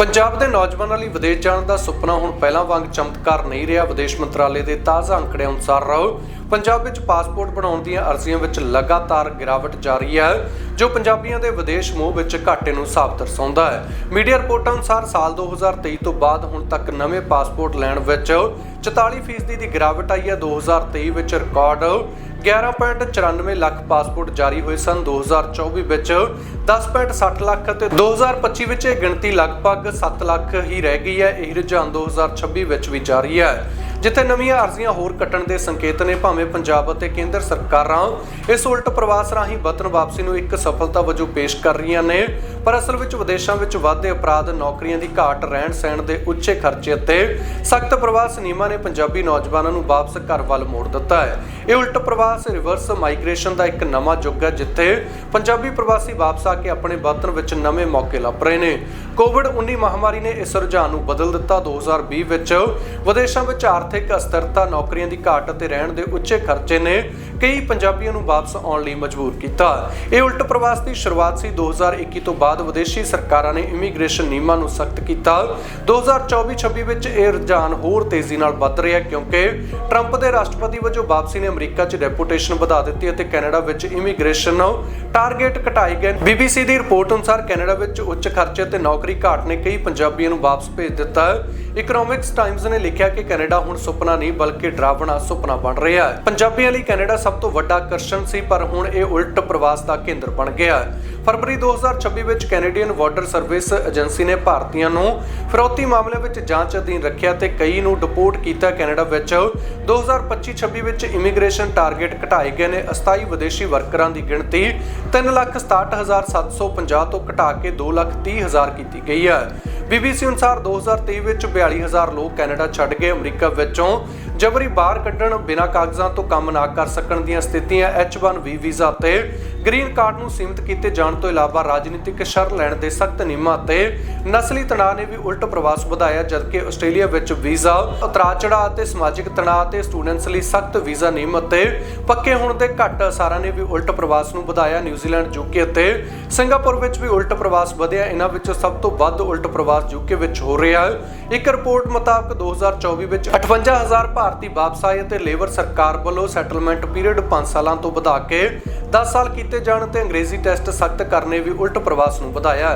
ਪੰਜਾਬ ਦੇ ਨੌਜਵਾਨਾਂ ਲਈ ਵਿਦੇਸ਼ ਜਾਣ ਦਾ ਸੁਪਨਾ ਹੁਣ ਪਹਿਲਾਂ ਵਾਂਗ ਚਮਤਕਾਰ ਨਹੀਂ ਰਿਹਾ। ਵਿਦੇਸ਼ ਮੰਤਰਾਲੇ ਦੇ ਤਾਜ਼ਾ ਅੰਕੜਿਆਂ ਅਨੁਸਾਰ ਪੰਜਾਬ ਵਿੱਚ ਪਾਸਪੋਰਟ ਬਣਾਉਣ ਦੀਆਂ ਅਰਜ਼ੀਆਂ ਵਿੱਚ ਲਗਾਤਾਰ ਗਿਰਾਵਟ ਜਾਰੀ ਹੈ, ਜੋ ਪੰਜਾਬੀਆਂ ਦੇ ਵਿਦੇਸ਼ ਮੋਹ ਵਿੱਚ ਘਾਟੇ ਨੂੰ ਸਾਫ਼ ਦਰਸਾਉਂਦਾ ਹੈ। ਮੀਡੀਆ ਰਿਪੋਰਟਾਂ ਅਨੁਸਾਰ ਸਾਲ 2023 ਤੋਂ ਬਾਅਦ ਹੁਣ ਤੱਕ ਨਵੇਂ ਪਾਸਪੋਰਟ ਲੈਣ ਵਿੱਚ 44% ਦੀ ਗਿਰਾਵਟ ਆਈ ਹੈ। 2023 ਵਿੱਚ ਰਿਕਾਰਡ 11.94 ਲੱਖ ਪਾਸਪੋਰਟ ਜਾਰੀ ਹੋਏ ਸਨ 2024 ਵਿੱਚ। 10.60 ਲੱਖ ਅਤੇ 2025 ਵਿੱਚ ਇਹ ਗਿਣਤੀ ਲਗਭਗ 7 ਲੱਖ ਹੀ ਰਹਿ ਗਈ ਹੈ। ਇਹ ਰੁਝਾਨ 2026 ਵਿੱਚ ਵੀ ਜਾਰੀ ਹੈ। ਜਿੱਥੇ ਨਵੀਆਂ ਅਰਜ਼ੀਆਂ ਹੋਰ ਕੱਟਣ ਦੇ ਸੰਕੇਤ ਨੇ, ਭਾਵੇਂ ਪੰਜਾਬ ਅਤੇ ਕੇਂਦਰ ਸਰਕਾਰਾਂ ਇਸ ਉਲਟ ਪ੍ਰਵਾਸ ਰਾਹੀਂ ਵਤਨ ਵਾਪਸੀ ਨੂੰ ਇੱਕ ਸਫਲਤਾ ਵਜੋਂ ਪੇਸ਼ ਕਰ ਰਹੀਆਂ ਨੇ। ਪਰ ਅਸਲ ਵਿੱਚ ਵਿਦੇਸ਼ਾਂ ਵਿੱਚ ਵਾਧੇ ਅਪਰਾਧ ਨੌਕਰੀਆਂ ਦੀ ਘਾਟ, ਰਹਿਣ ਸਹਿਣ ਦੇ ਉੱਚੇ ਖਰਚੇ ਅਤੇ ਸਖਤ ਪ੍ਰਵਾਸ ਨਿਯਮਾਂ ਨੇ ਪੰਜਾਬੀ ਨੌਜਵਾਨਾਂ ਨੂੰ ਵਾਪਸ ਘਰ ਵੱਲ ਮੋੜ ਦਿੱਤਾ ਹੈ। ਇਹ ਉਲਟ ਪ੍ਰਵਾਸ ਰਿਵਰਸ ਮਾਈਗ੍ਰੇਸ਼ਨ ਦਾ ਇੱਕ ਨਵਾਂ ਯੁੱਗ ਹੈ, ਜਿੱਥੇ ਪੰਜਾਬੀ ਪ੍ਰਵਾਸੀ ਵਾਪਸ ਆ ਕੇ ਆਪਣੇ ਵਤਨ ਵਿੱਚ ਨਵੇਂ ਮੌਕੇ ਲੱਭ ਰਹੇ ਨੇ। ਕੋਵਿਡ-19 ਮਹਾਮਾਰੀ ਨੇ ਇਸ ਰੁਝਾਨ ਨੂੰ ਬਦਲ ਦਿੱਤਾ। 2020 ਵਿੱਚ ਵਿਦੇਸ਼ਾਂ ਵਿੱਚ ਆਰਥਿਕ ਅਸਥਿਰਤਾ, ਨੌਕਰੀਆਂ ਦੀ ਘਾਟ ਅਤੇ ਰਹਿਣ ਦੇ ਉੱਚੇ ਖਰਚੇ ਨੇ ਕਈ ਪੰਜਾਬੀਆਂ ਨੂੰ ਵਾਪਸ ਆਉਣ ਲਈ ਮਜਬੂਰ ਕੀਤਾ। ਇਹ ਉਲਟ ਪ੍ਰਵਾਸ ਦੀ ਸ਼ੁਰੂਆਤ ਸੀ। 2021 ਤੋਂ ਬਾਅਦ ਵਿਦੇਸ਼ੀ ਸਰਕਾਰਾਂ ਨੇ ਇਮੀਗ੍ਰੇਸ਼ਨ ਨਿਯਮਾਂ ਨੂੰ ਸਖਤ ਕੀਤਾ। 2024-26 ਵਿੱਚ ਇਹ ਰੁਝਾਨ ਹੋਰ ਤੇਜ਼ੀ ਨਾਲ ਵੱਧ ਰਿਹਾ ਕਿਉਂਕਿ ਟਰੰਪ ਦੇ ਰਾਸ਼ਟਰਪਤੀ ਵਜੋਂ ਵਾਪਸੀ ਨੇ ਅਮਰੀਕਾ 'ਚ ਰੈਪੂਟੇਸ਼ਨ ਵਧਾ ਦਿੱਤੀ ਅਤੇ ਕੈਨੇਡਾ ਵਿੱਚ ਇਮੀਗ੍ਰੇਸ਼ਨ ਟਾਰਗੇਟ ਘਟਾਏ ਗਏ। ਬੀਬੀਸੀ ਦੀ ਰਿਪੋਰਟ ਅਨੁਸਾਰ ਕੈਨੇਡਾ ਵਿੱਚ ਉੱਚ ਖਰਚੇ ਤੇ ਨੌਕਰੀ ਘਾਟ ਨੇ ਕਈ ਪੰਜਾਬੀਆਂ ਨੂੰ ਵਾਪਸ ਭੇਜ ਦਿੱਤਾ। ਹੈ ਇਕਨੋਮਿਕਸ ਟਾਈਮਜ਼ ਨੇ ਲਿਖਿਆ ਕਿ ਕੈਨੇਡਾ ਹੁਣ ਸੁਪਨਾ ਨਹੀਂ, ਬਲਕਿ ਡਰਾਵਣਾ ਸੁਪਨਾ ਬਣ ਰਿਹਾ ਹੈ। ਪੰਜਾਬੀਆਂ ਲਈ ਕੈਨੇਡਾ ਸਭ ਤੋਂ ਵੱਡਾ ਆਕਰਸ਼ਣ ਸੀ, ਪਰ ਹੁਣ ਇਹ ਉਲਟ ਪ੍ਰਵਾਸ ਦਾ ਕੇਂਦਰ ਬਣ ਗਿਆ ਹੈ। ਫਰਵਰੀ 2026 ਵਿੱਚ ਕੈਨੇਡੀਅਨ ਬਾਰਡਰ ਸਰਵਿਸ ਏਜੰਸੀ ਨੇ ਭਾਰਤੀਆਂ ਨੂੰ ਫਿਰੌਤੀ ਮਾਮਲੇ ਵਿੱਚ ਜਾਂਚ ਅਧੀਨ ਰੱਖਿਆ ਤੇ ਕਈ ਨੂੰ ਡਿਪੋਰਟ ਕੀਤਾ ਕੈਨੇਡਾ ਵਿੱਚ। 2025-26 ਵਿੱਚ ਇਮੀਗ੍ਰੇਸ਼ਨ ਟਾਰਗੇਟ ਘਟਾਏ ਗਏ ਨੇ। ਅਸਥਾਈ ਵਿਦੇਸ਼ੀ ਵਰਕਰਾਂ ਦੀ ਗਿਣਤੀ 367750 ਤੋਂ ਘਟਾ ਕੇ 230000 ਕੀਤੀ ਗਈ ਹੈ। ਬੀਬੀਸੀ ਅਨੁਸਾਰ 2023 ਵਿੱਚ 42000 ਲੋਕ ਕੈਨੇਡਾ ਛੱਡ ਗਏ। ਅਮਰੀਕਾ ਵਿੱਚੋਂ ਜਬਰੀ ਬਾਹਰ ਕੱਢਣ ਬਿਨਾਂ ਕਾਗਜ਼ਾਂ ਤੋਂ ਕੰਮ ਨਾ ਕਰ ਸਕਣ ਦੀਆਂ ਸਥਿਤੀਆਂ H1B ਵੀਜ਼ਾ ਤੇ ਗ੍ਰੀਨ ਕਾਰਡ ਨੂੰ ਸੀਮਿਤ ਕੀਤੇ ਜਾਣ ਤੋਂ ਇਲਾਵਾ ਰਾਜਨੀਤਿਕ ਸ਼ਰ ਲੈਣ ਦੇ ਸਖਤ ਨਿਯਮਾਂ ਤੇ ਨਸਲੀ ਤਣਾਅ ਨੇ ਵੀ ਉਲਟ ਪ੍ਰਵਾਸ ਵਧਾਇਆ, ਜਦਕਿ ਆਸਟ੍ਰੇਲੀਆ ਵਿੱਚ ਵੀਜ਼ਾ, ਉਤਰਾਅ ਚੜਾਅ ਅਤੇ ਸਮਾਜਿਕ ਤਣਾਅ ਤੇ ਸਟੂਡੈਂਟਸ ਲਈ ਸਖਤ ਵੀਜ਼ਾ ਨਿਯਮ ਅਤੇ ਪੱਕੇ ਹੋਣ ਦੇ ਘੱਟ ਅਸਾਰਾਂ ਨੇ ਵੀ ਉਲਟ ਪ੍ਰਵਾਸ ਨੂੰ ਵਧਾਇਆ। ਨਿਊਜ਼ੀਲੈਂਡ ਯੂਕੇ ਅਤੇ ਸਿੰਗਾਪੁਰ ਵਿੱਚ ਵੀ ਉਲਟ ਪ੍ਰਵਾਸ ਵਧਿਆ। ਇਹਨਾਂ ਵਿੱਚੋਂ ਸਭ ਤੋਂ ਵੱਧ ਉਲਟ ਪ੍ਰਵਾਸ ਯੂਕੇ ਵਿੱਚ ਹੋ ਰਿਹਾ। ਹੈ ਇੱਕ ਰਿਪੋਰਟ ਮੁਤਾਬਕ 2024 ਵਿੱਚ 58000 ਭਾਰਤੀ ਭਾਰਤੀ ਵਾਪਸਾਈ ਅਤੇ ਲੇਬਰ ਸਰਕਾਰ ਵੱਲੋਂ ਸੈਟਲਮੈਂਟ ਪੀਰੀਅਡ 5 ਸਾਲਾਂ ਤੋਂ ਵਧਾ ਕੇ 10 ਸਾਲ ਕੀਤੇ ਜਾਣ ਤੇ ਅੰਗਰੇਜ਼ੀ ਟੈਸਟ ਸਖਤ ਕਰਨੇ ਵੀ ਉਲਟ ਪ੍ਰਵਾਸ ਨੂੰ ਵਧਾਇਆ